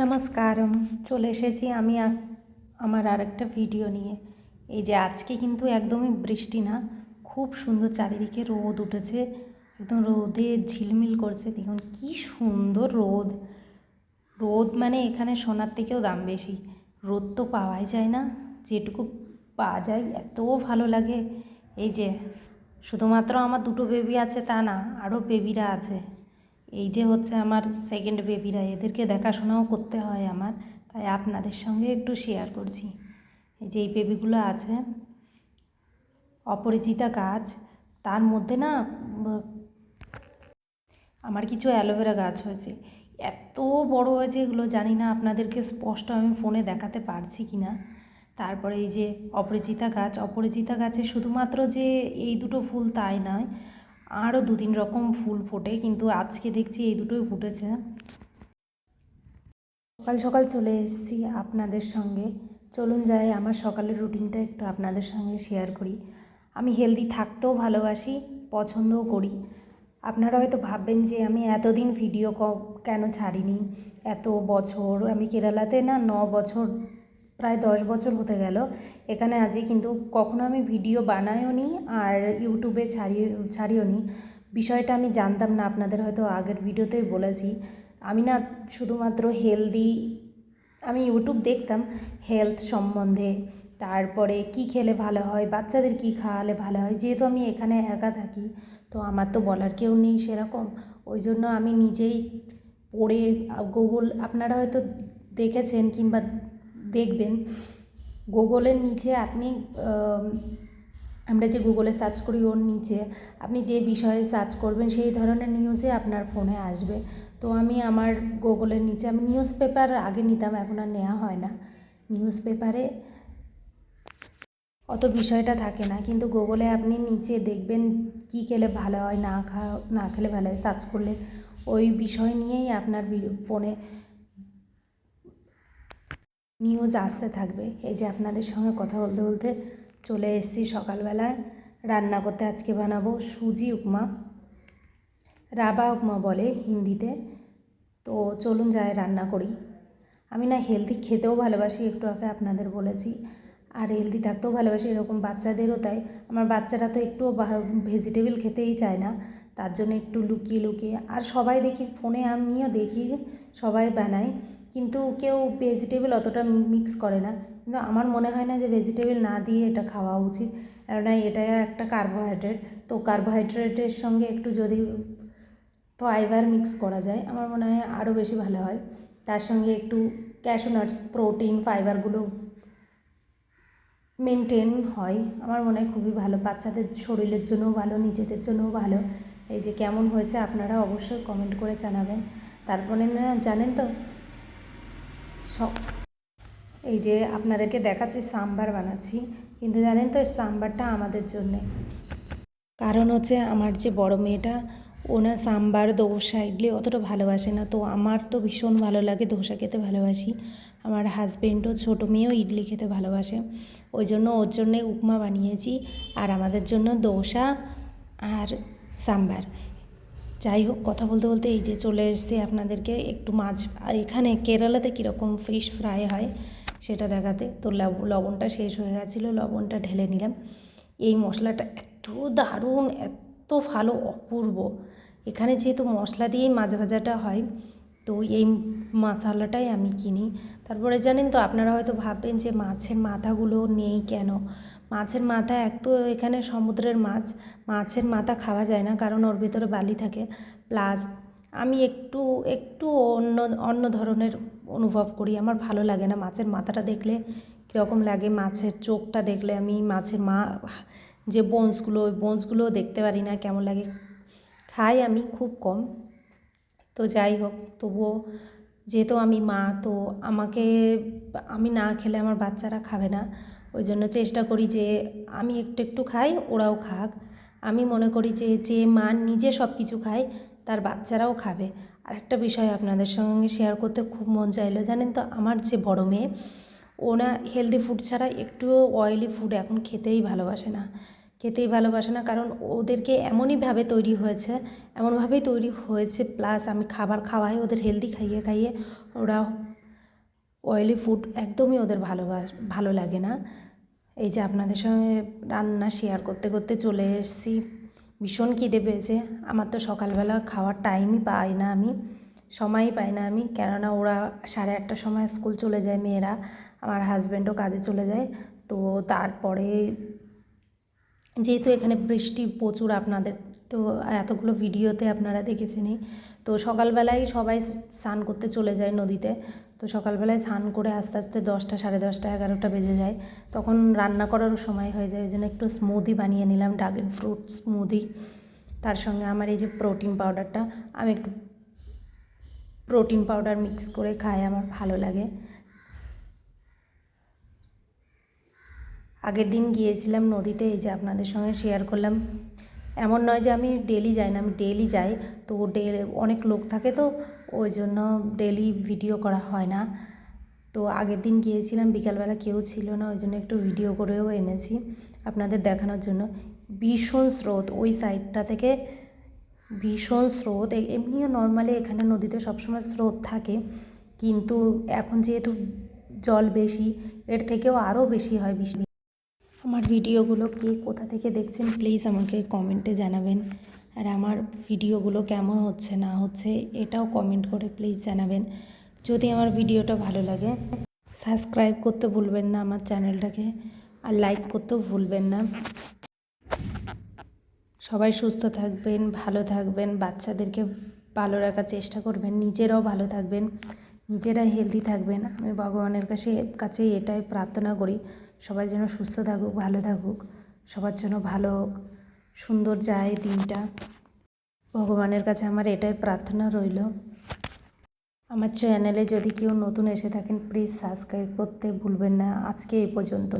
নমস্কারম, চলে এসেছি আমি আমার আরেকটা ভিডিও নিয়ে। এই যে আজকে কিন্তু একদমই বৃষ্টি না, খুব সুন্দর চারিদিকে রোদ উঠেছে, একদম রোদে ঝিলমিল করছে, দেখুন কি সুন্দর রোদ। রোদ মানে এখানে সোনার থেকেও দাম বেশি, রোদ তো পাওয়াই যায় না, যেটুকু পাওয়া যায় এত ভালো লাগে। এই যে, শুধুমাত্র আমার দুটো বেবি আছে তা না আরও বেবিরা আছে। এই যে হচ্ছে আমার সেকেন্ড বেবিরা এদেরকে দেখাশোনাও করতে হয় আমার, তাই আপনাদের সঙ্গে একটু শেয়ার করছি। এই যে এই বেবিগুলো আছে, অপরিচিতা গাছ, তার মধ্যে না, আমার কিছু অ্যালোভেরা গাছ হয়েছে। এত বড় হয়েছে এগুলো, জানি না আপনাদেরকে স্পষ্ট আমি ফোনে দেখাতে পারছি কি না তারপরে এই যে অপরিচিতা গাছ, অপরিচিতা গাছে শুধুমাত্র যে এই দুটো ফুল তাই নয় আরও দু তিন রকম ফুল ফোটে, কিন্তু আজকে দেখছি এই দুটোই ফুটেছে। সকাল সকাল চলে এসেছি আপনাদের সঙ্গে। চলুন যাই, আমার সকালের রুটিনটা একটু আপনাদের সঙ্গে শেয়ার করি। আমি হেলদি থাকতেও ভালোবাসি, পছন্দও করি। আপনারা হয়তো ভাববেন যে আমি এতদিন ভিডিও কেন ছাড়িনি? এত বছর, আমি কেরালাতে না ন বছর প্রায় দশ বছর হতে গেল। এখানে আছি কিন্তু কখনো আমি ভিডিও বানাইও নি আর ইউটিউবে ছাড়িয়ে, ছাড়িও নি। বিষয়টা আমি জানতাম না, আপনাদের হয়তো আগের ভিডিওতেই বলেছি। আমি না শুধুমাত্র হেলদি আমি ইউটিউব দেখতাম হেলথ সম্বন্ধে। তারপরে কি খেলে ভালো হয়, বাচ্চাদের কি খাওয়ালে ভালো হয়, যেহেতু আমি এখানে একা থাকি, তো আমার তো বলার কেউ নেই সেরকম। ওই জন্য আমি নিজেই পড়ে গুগল আপনারা হয়তো দেখেছেন কিংবা দেখবেন। গুগলের নিচে আপনি আমরা যে গুগলে সার্চ করি ওর নিচে, আপনি যে বিষয়ে সার্চ করবেন সেই ধরনের নিউজে আপনার ফোনে আসবে। তো আমি আমার গুগলের নিচে, আমি নিউজ পেপার আগে নিতাম, এখন আর নেওয়া হয় না। নিউজ পেপারে অত বিষয়টা থাকে না, কিন্তু গুগলে আপনি নিচে দেখবেন কি খেলে ভালো হয়, না খা, না খেলে ভালো হয়, সার্চ করলে ওই বিষয় নিয়েই আপনার ফোনে নিউজ আসতে থাকবে। এই যে আপনাদের সঙ্গে কথা বলতে বলতে চলে এসেছি সকালবেলায়। রান্না করতে আজকে বানাবো সুজি উপমা। রাবা উপমা বলে হিন্দিতে। তো চলুন যাই রান্না করি। আমি না হেলদি খেতেও ভালোবাসি, একটু আগে আপনাদের বলেছি। আর হেলদি থাকতেও ভালোবাসি, এরকম বাচ্চাদেরও তাই। আমার বাচ্চারা তো একটুও ভেজিটেবল খেতেই চায় না। তার জন্য একটু লুকিয়ে লুকিয়ে, আর সবাই দেখি ফোনে আমিও দেখি, সবাই বানায় কিন্তু কেউ ভেজিটেবল অতটা মিক্স করে না। কিন্তু আমার মনে হয় না যে ভেজিটেবল না দিয়ে এটা খাওয়া উচিত। কেননা এটা একটা কার্বোহাইড্রেট তো কার্বোহাইড্রেটের সঙ্গে একটু যদি ফাইবার মিক্স করা যায়, আমার মনে হয় আরও বেশি ভালো হয়। তার সঙ্গে একটু ক্যাশো নাটস প্রোটিন ফাইবারগুলো মেনটেন হয়। আমার মনে হয় খুবই ভালো। বাচ্চাদের শরীরের জন্যও ভালো, নিজেদের জন্যও ভালো। এই যে কেমন হয়েছে আপনারা অবশ্যই কমেন্ট করে জানাবেন। তারপরে না, জানেন তো, সব, এই যে আপনাদেরকে দেখাচ্ছি, সাম্বার বানাচ্ছি। কিন্তু জানেন তো, সাম্বারটা আমাদের জন্যে। কারণ হচ্ছে আমার যে বড় মেয়েটা, ও না সাম্বার দোসা ইডলি অতটা ভালোবাসে না। তো আমার তো ভীষণ ভালো লাগে দোসা খেতে ভালোবাসি। আমার হাজবেন্ডও ছোটো মেয়েও ইডলি খেতে ভালোবাসে। ওই জন্য ওর জন্যে উপমা বানিয়েছি। আর আমাদের জন্য দোসা আর সাম্বার। যাই হোক, কথা বলতে বলতে এই যে চলে এসেছি আপনাদেরকে একটু মাছ। এখানে কেরালাতে কীরকম ফিশ ফ্রাই হয় সেটা দেখাতে। তো লব- লবণটা শেষ হয়ে গেছিল, লবণটা ঢেলে নিলাম। এই মশলাটা এত দারুণ, এত ভালো, অপূর্ব। এখানে যেহেতু মশলা দিয়েই মাছ ভাজাটা হয়, তো এই মশালাটাই আমি কিনি। তারপরে জানেন তো, আপনারা হয়তো ভাববেন যে মাছের মাথাগুলো নেই কেন? মাছের মাথা এক তো এখানে সমুদ্রের মাছ, মাছের মাথা খাওয়া যায় না কারণ ওর ভিতরে বালি থাকে। প্লাস আমি একটু একটু অন্য অন্য ধরনের অনুভব করি। আমার ভালো লাগে না মাছের মাথাটা দেখলে, কীরকম লাগে মাছের চোখটা দেখলে আমি মাছের মা, যে বোনসগুলো ওই বোনসগুলোও দেখতে পারি না কেমন লাগে। খাই আমি খুব কম। তো যাই হোক, তবুও যেহেতু আমি মা, তো আমাকে, আমি না খেলে আমার বাচ্চারা খাবে না। ওই জন্য চেষ্টা করি যে আমি একটু একটু খাই, ওরাও খাক। আমি মনে করি যে যে মা নিজে সব কিছু খায়, তার বাচ্চারাও খাবে। আর একটা বিষয় আপনাদের সঙ্গে শেয়ার করতে খুব মন চাইলো, জানেন তো? আমার যে বড় মেয়ে, ও না হেলদি ফুড ছাড়া একটুও অয়েলি ফুড এখন খেতেই ভালোবাসে না। খেতেই ভালোবাসে না, কারণ ওদেরকে এমনইভাবে তৈরি হয়েছে, এমনভাবেই তৈরি হয়েছে প্লাস আমি খাবার খাওয়াই, ওদের হেলদি খাইয়ে খাইয়ে ওরা অয়েলি ফুড একদমই ওদের ভালোবাস ভালো লাগে না। এই যে আপনাদের সঙ্গে রান্না শেয়ার করতে করতে চলে এসেছি। ভীষণ খিদে পেয়েছে। আমার তো সকালবেলা খাওয়ার টাইমই পাই না আমি, সময়ই পাই না আমি। কেননা ওরা সাড়ে আটটার সময় স্কুল চলে যায় মেয়েরা। আমার হাজব্যান্ডও কাজে চলে যায়। তো তারপরে যেহেতু এখানে বৃষ্টি প্রচুর আপনাদের, তো এতগুলো ভিডিওতে আপনারা দেখেছেনই। তো সকালবেলায় সবাই স্নান করতে চলে যায় নদীতে। তো সকালবেলায় স্নান করে আস্তে আস্তে দশটা, সাড়ে দশটা, এগারোটা বেজে যায়। তখন রান্না করারও সময় হয়ে যায়। ওই জন্য একটু স্মুদি বানিয়ে নিলাম ড্রাগন ফ্রুট স্মুদি তার সঙ্গে আমার এই যে প্রোটিন পাউডারটা আমি একটু প্রোটিন পাউডার মিক্স করে খাই, আমার ভালো লাগে। আগের দিন গিয়েছিলাম নদীতে, এই যে আপনাদের সঙ্গে শেয়ার করলাম। এমন নয় যে আমি ডেলি যাই না, আমি ডেলি যাই। তো ডে অনেক লোক থাকে তো, ওই জন্য ডেলি ভিডিও করা হয় না। তো আগের দিন গিয়েছিলাম, বিকালবেলা কেউ ছিল না, ওই জন্য একটু ভিডিও করেও এনেছি আপনাদের দেখানোর জন্য। ভীষণ স্রোত, ওই সাইডটা থেকে ভীষণ স্রোত। এমনিও নর্মালি এখানে নদীতে সবসময় স্রোত থাকে, কিন্তু এখন যেহেতু জল বেশি, এর থেকেও আরও বেশি হয় আমার ভিডিওগুলো কে কোথা থেকে দেখছেন প্লিজ আমাকে কমেন্টে জানাবেন। আর আমার ভিডিওগুলো কেমন হচ্ছে, না হচ্ছে, এটাও কমেন্ট করে প্লিজ জানাবেন। যদি আমার ভিডিওটা ভালো লাগে সাবস্ক্রাইব করতে ভুলবেন না আমার চ্যানেলটাকে আর লাইক করতেও ভুলবেন না। সবাই সুস্থ থাকবেন, ভালো থাকবেন, বাচ্চাদেরকে ভালো রাখার চেষ্টা করবেন, নিজেরাও ভালো থাকবেন নিজেরা হেলদি থাকবেন। আমি ভগবানের কাছে কাছে এটাই প্রার্থনা করি। সবাই যেন সুস্থ থাকুক, ভালো থাকুক, সবার জন্য ভালো হোক, সুন্দর যায় দিনটা। ভগবানের কাছে আমার এটাই প্রার্থনা রইল। আমার চ্যানেলে যদি কেউ নতুন এসে থাকেন প্লিজ সাবস্ক্রাইব করতে ভুলবেন না। আজকে এই পর্যন্ত।